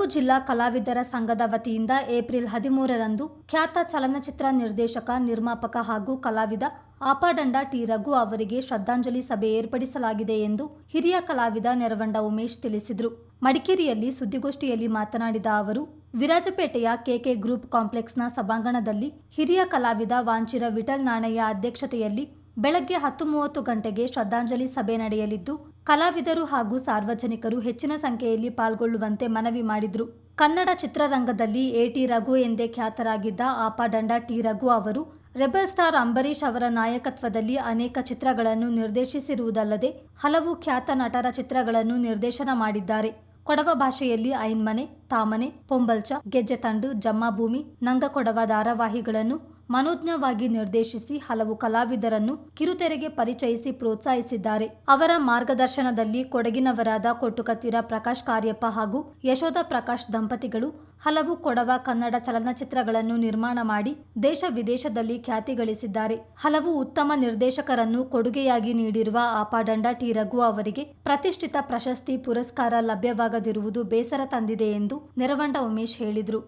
ಕೊಡಗು ಜಿಲ್ಲಾ ಕಲಾವಿದರ ಸಂಘದ ವತಿಯಿಂದ ಏಪ್ರಿಲ್ ಹದಿಮೂರರಂದು ಖ್ಯಾತ ಚಲನಚಿತ್ರ ನಿರ್ದೇಶಕ, ನಿರ್ಮಾಪಕ ಹಾಗೂ ಕಲಾವಿದ ಆಪಾದಂಡ ಟಿ ರಘು ಅವರಿಗೆ ಶ್ರದ್ಧಾಂಜಲಿ ಸಭೆ ಏರ್ಪಡಿಸಲಾಗಿದೆ ಎಂದು ಹಿರಿಯ ಕಲಾವಿದ ನೆರವಂಡ ಉಮೇಶ್ ತಿಳಿಸಿದರು. ಮಡಿಕೇರಿಯಲ್ಲಿ ಸುದ್ದಿಗೋಷ್ಠಿಯಲ್ಲಿ ಮಾತನಾಡಿದ ಅವರು, ವಿರಾಜಪೇಟೆಯ ಕೆಕೆ ಗ್ರೂಪ್ ಕಾಂಪ್ಲೆಕ್ಸ್ನ ಸಭಾಂಗಣದಲ್ಲಿ ಹಿರಿಯ ಕಲಾವಿದ ವಾಂಚಿರ ವಿಠಲ್ ನಾಣಯ್ಯ ಅಧ್ಯಕ್ಷತೆಯಲ್ಲಿ ಬೆಳಗ್ಗೆ ಹತ್ತು ಮೂವತ್ತು ಗಂಟೆಗೆ ಶ್ರದ್ಧಾಂಜಲಿ ಸಭೆ ನಡೆಯಲಿದ್ದು ಕಲಾವಿದರು ಹಾಗೂ ಸಾರ್ವಜನಿಕರು ಹೆಚ್ಚಿನ ಸಂಖ್ಯೆಯಲ್ಲಿ ಪಾಲ್ಗೊಳ್ಳುವಂತೆ ಮನವಿ ಮಾಡಿದ್ರು. ಕನ್ನಡ ಚಿತ್ರರಂಗದಲ್ಲಿ ಎಟಿ ರಘು ಎಂದೇ ಖ್ಯಾತರಾಗಿದ್ದ ಆಪಾದಂಡ ಟಿ ರಘು ಅವರು, ರೆಬಲ್ ಸ್ಟಾರ್ ಅಂಬರೀಷ್ ಅವರ ನಾಯಕತ್ವದಲ್ಲಿ ಅನೇಕ ಚಿತ್ರಗಳನ್ನು ನಿರ್ದೇಶಿಸಿರುವುದಲ್ಲದೆ ಹಲವು ಖ್ಯಾತ ನಟರ ಚಿತ್ರಗಳನ್ನು ನಿರ್ದೇಶನ ಮಾಡಿದ್ದಾರೆ. ಕೊಡವ ಭಾಷೆಯಲ್ಲಿ ಐನ್ಮನೆ, ತಾಮನೆ, ಪೊಂಬಲ್ಚ, ಗೆಜ್ಜೆತಂಡು ಜಮ್ಮಭೂಮಿ ನಂಗಕೊಡವ ಧಾರಾವಾಹಿಗಳನ್ನು ಮನೋಜ್ಞವಾಗಿ ನಿರ್ದೇಶಿಸಿ ಹಲವು ಕಲಾವಿದರನ್ನು ಕಿರುತೆರೆಗೆ ಪರಿಚಯಿಸಿ ಪ್ರೋತ್ಸಾಹಿಸಿದ್ದಾರೆ. ಅವರ ಮಾರ್ಗದರ್ಶನದಲ್ಲಿ ಕೊಡಗಿನವರಾದ ಕೊಟ್ಟುಕತ್ತಿರ ಪ್ರಕಾಶ್ ಕಾರ್ಯಪ್ಪ ಹಾಗೂ ಯಶೋಧ ಪ್ರಕಾಶ್ ದಂಪತಿಗಳು ಹಲವು ಕೊಡವ ಕನ್ನಡ ಚಲನಚಿತ್ರಗಳನ್ನು ನಿರ್ಮಾಣ ಮಾಡಿ ದೇಶ ವಿದೇಶದಲ್ಲಿ ಖ್ಯಾತಿ ಗಳಿಸಿದ್ದಾರೆ. ಹಲವು ಉತ್ತಮ ನಿರ್ದೇಶಕರನ್ನು ಕೊಡುಗೆಯಾಗಿ ನೀಡಿರುವ ಆಪಾಡಂಡ ಟಿ. ರಘು ಅವರಿಗೆ ಪ್ರತಿಷ್ಠಿತ ಪ್ರಶಸ್ತಿ ಪುರಸ್ಕಾರ ಲಭ್ಯವಾಗದಿರುವುದು ಬೇಸರ ತಂದಿದೆ ಎಂದು ನೆರವಂಡ ಉಮೇಶ್ ಹೇಳಿದರು.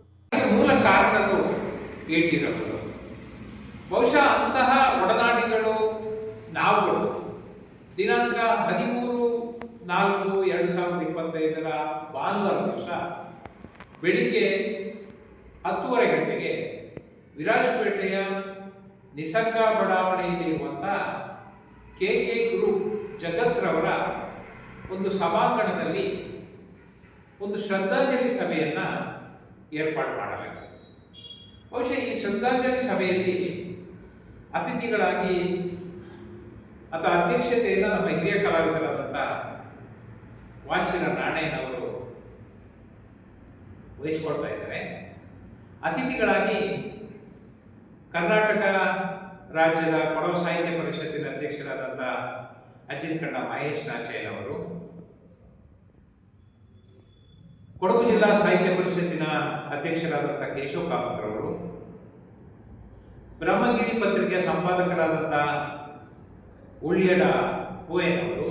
ಬಹುಶಃ ಅಂತಹ ಒಡನಾಡಿಗಳು ನಾವುಗಳು. ದಿನಾಂಕ ಹದಿಮೂರು ನಾಲ್ಕು ಎರಡು ಸಾವಿರದ ಇಪ್ಪತ್ತೈದರ ಭಾನುವಾರ ದಿವಸ ಬೆಳಿಗ್ಗೆ ಹತ್ತೂವರೆ ಗಂಟೆಗೆ ವಿರಾಜಪೇಟೆಯ ನಿಸರ್ಗ ಬಡಾವಣೆಯಲ್ಲಿರುವಂಥ ಕೆ ಕೆ ಗುರು ಜಗತ್ರವರ ಒಂದು ಸಭಾಂಗಣದಲ್ಲಿ ಒಂದು ಶ್ರದ್ಧಾಂಜಲಿ ಸಭೆಯನ್ನು ಏರ್ಪಾಡು ಮಾಡಲಾಗಿದೆ. ಬಹುಶಃ ಈ ಶ್ರದ್ಧಾಂಜಲಿ ಸಭೆಯಲ್ಲಿ ಅತಿಥಿಗಳಾಗಿ ಅಥವಾ ಅಧ್ಯಕ್ಷತೆಯನ್ನು ನಮ್ಮ ಹಿರಿಯ ಕಲಾವಿದರಾದಂಥ ವಾಂಚಿನ ನಾಣಯ್ಯನವರು ವಹಿಸ್ಕೊಳ್ತಾ ಇದ್ದಾರೆ. ಅತಿಥಿಗಳಾಗಿ ಕರ್ನಾಟಕ ರಾಜ್ಯದ ಕೊಡವ ಸಾಹಿತ್ಯ ಪರಿಷತ್ತಿನ ಅಧ್ಯಕ್ಷರಾದಂಥ ಅಜಿತ್ ಕಂಡ ಮಹೇಶ್ ನಾಚಯ್ಯನವರು ಕೊಡಗು ಜಿಲ್ಲಾ ಸಾಹಿತ್ಯ ಪರಿಷತ್ತಿನ ಅಧ್ಯಕ್ಷರಾದಂಥ ಕೇಶವ ಕಾಮತ್ರವರು ಬ್ರಹ್ಮಗಿರಿ ಪತ್ರಿಕೆಯ ಸಂಪಾದಕರಾದಂಥ ಹೂವೆ ಅವರು,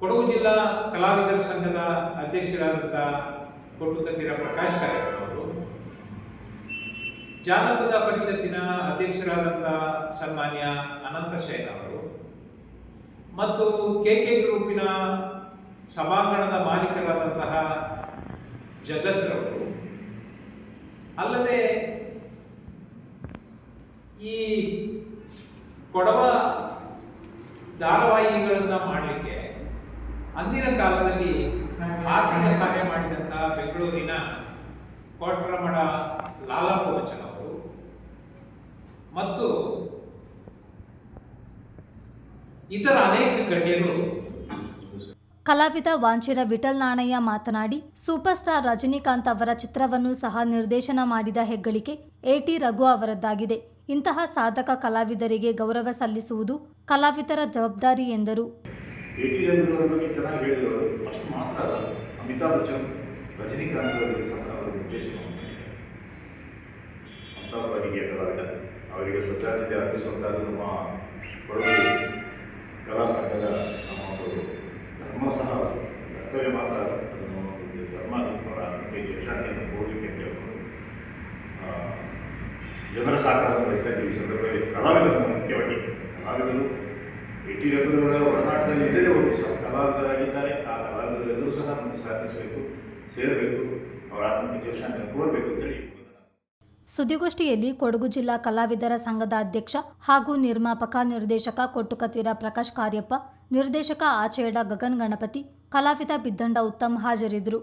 ಕೊಡಗು ಜಿಲ್ಲಾ ಕಲಾವಿದರ ಸಂಘದ ಅಧ್ಯಕ್ಷರಾದಂಥ ಕೊಟ್ಟುಕತ್ತಿರ ಪ್ರಕಾಶ್ ಅವರು, ಜಾನಪದ ಪರಿಷತ್ತಿನ ಅಧ್ಯಕ್ಷರಾದಂತಹ ಸನ್ಮಾನ್ಯ ಅನಂತ ಶೈನ್ ಅವರು, ಮತ್ತು ಕೆ ಕೆ ಗ್ರೂಪಿನ ಸಭಾಂಗಣದ ಮಾಲೀಕರಾದಂತಹ ಜಗತ್ರವರು ಅಲ್ಲದೆ ಈ ಕೊಡವ ಧಾರಾವಾಹಿಗಳನ್ನು ಮಾಡಲಿಕ್ಕೆ ಅಂದಿನ ಕಾಲದಲ್ಲಿ ಆರ್ಥಿಕ ಸಹಾಯ ಮಾಡಿದಂತಹ ಬೆಂಗಳೂರಿನ ಕೋಟ್ರಮಡ ಲಾಲಪ್ಪ ಬಚ್ಚನ್ ಅವರು ಮತ್ತು ಇತರ ಅನೇಕ ಗಣ್ಯರು ಕಲಾವಿದ ವಾಂಚಿರ ವಿಠಲ್ ನಾಣಯ್ಯ ಮಾತನಾಡಿ ಸೂಪರ್ ಸ್ಟಾರ್ ರಜನಿಕಾಂತ್ ಅವರ ಚಿತ್ರವನ್ನು ಸಹ ನಿರ್ದೇಶನ ಮಾಡಿದ ಹೆಗ್ಗಳಿಕೆ ಎಟಿ ರಘು ಅವರದ್ದಾಗಿದೆ. ಇಂತಹ ಸಾಧಕ ಕಲಾವಿದರಿಗೆ ಗೌರವ ಸಲ್ಲಿಸುವುದು ಕಲಾವಿದರ ಜವಾಬ್ದಾರಿ ಎಂದರು. ಅಮಿತಾಬ್ ಬಚ್ಚನ್, ರಜನಿಕಾಂತ್ ಅವರಿಗೆ ಸಹ ಅವರ ನಿರ್ದೇಶನ ಅಂತ ಒಬ್ಬ ಹಿರಿಯ ಕಲಾವಿದ. ಅವರಿಗೆ ಶ್ರದ್ಧಾಂಜಲಿ ಅರ್ಪಿಸುವಂತಹ ನಮ್ಮ ಕೊಡಗು ಕಲಾ ಸಂಘದ ನಮ್ಮ ಒಂದು ಧರ್ಮ ಸಹ ಕರ್ತವ್ಯ ಮಾತ್ರ ಅದನ್ನು ಒಂದು ಧರ್ಮ ಅವರ ಆತ್ಮಕ್ಕೆ ಚಿರಶಾಂತಿಯನ್ನು ಕೊಡಲಿಕ್ಕೆ ಅಂತ ಹೇಳ್ಕೊಂಡು ಆ, ಜನರ ಸಹಕಾರ ಬಯಸ್ತಾ ಇದ್ದೀವಿ. ಈ ಸಂದರ್ಭದಲ್ಲಿ ಕಲಾವಿದರು ಮುಖ್ಯವಾಗಿ, ಕಲಾವಿದರು ಎ ರಂಗದವರ ಒಡನಾಟದಲ್ಲಿ ಒಂದು ಸಹ ಕಲಾವಿದರಾಗಿದ್ದಾರೆ. ಆ ಕಲಾವಿದರೆಲ್ಲರೂ ಸಹ ನಮಗೆ ಸಹಕರಿಸಬೇಕು, ಸೇರಬೇಕು, ಅವರ ಆತ್ಮಕ್ಕೆ ಚಿರಶಾಂತಿಯನ್ನು ಕೋರಬೇಕು ಅಂತೇಳಿ ಸುದ್ದಿಗೋಷ್ಠಿಯಲ್ಲಿ ಕೊಡಗು ಜಿಲ್ಲಾ ಕಲಾವಿದರ ಸಂಘದ ಅಧ್ಯಕ್ಷ ಹಾಗೂ ನಿರ್ಮಾಪಕ ನಿರ್ದೇಶಕ ಕೊಟ್ಟುಕತ್ತೀರ ಪ್ರಕಾಶ್ ಕಾರ್ಯಪ್ಪ, ನಿರ್ದೇಶಕ ಆಚೇಡ ಗಗನ್ ಗಣಪತಿ, ಕಲಾವಿದ ಬಿದ್ದಂಡ ಉತ್ತಮ್ ಹಾಜರಿದ್ದರು.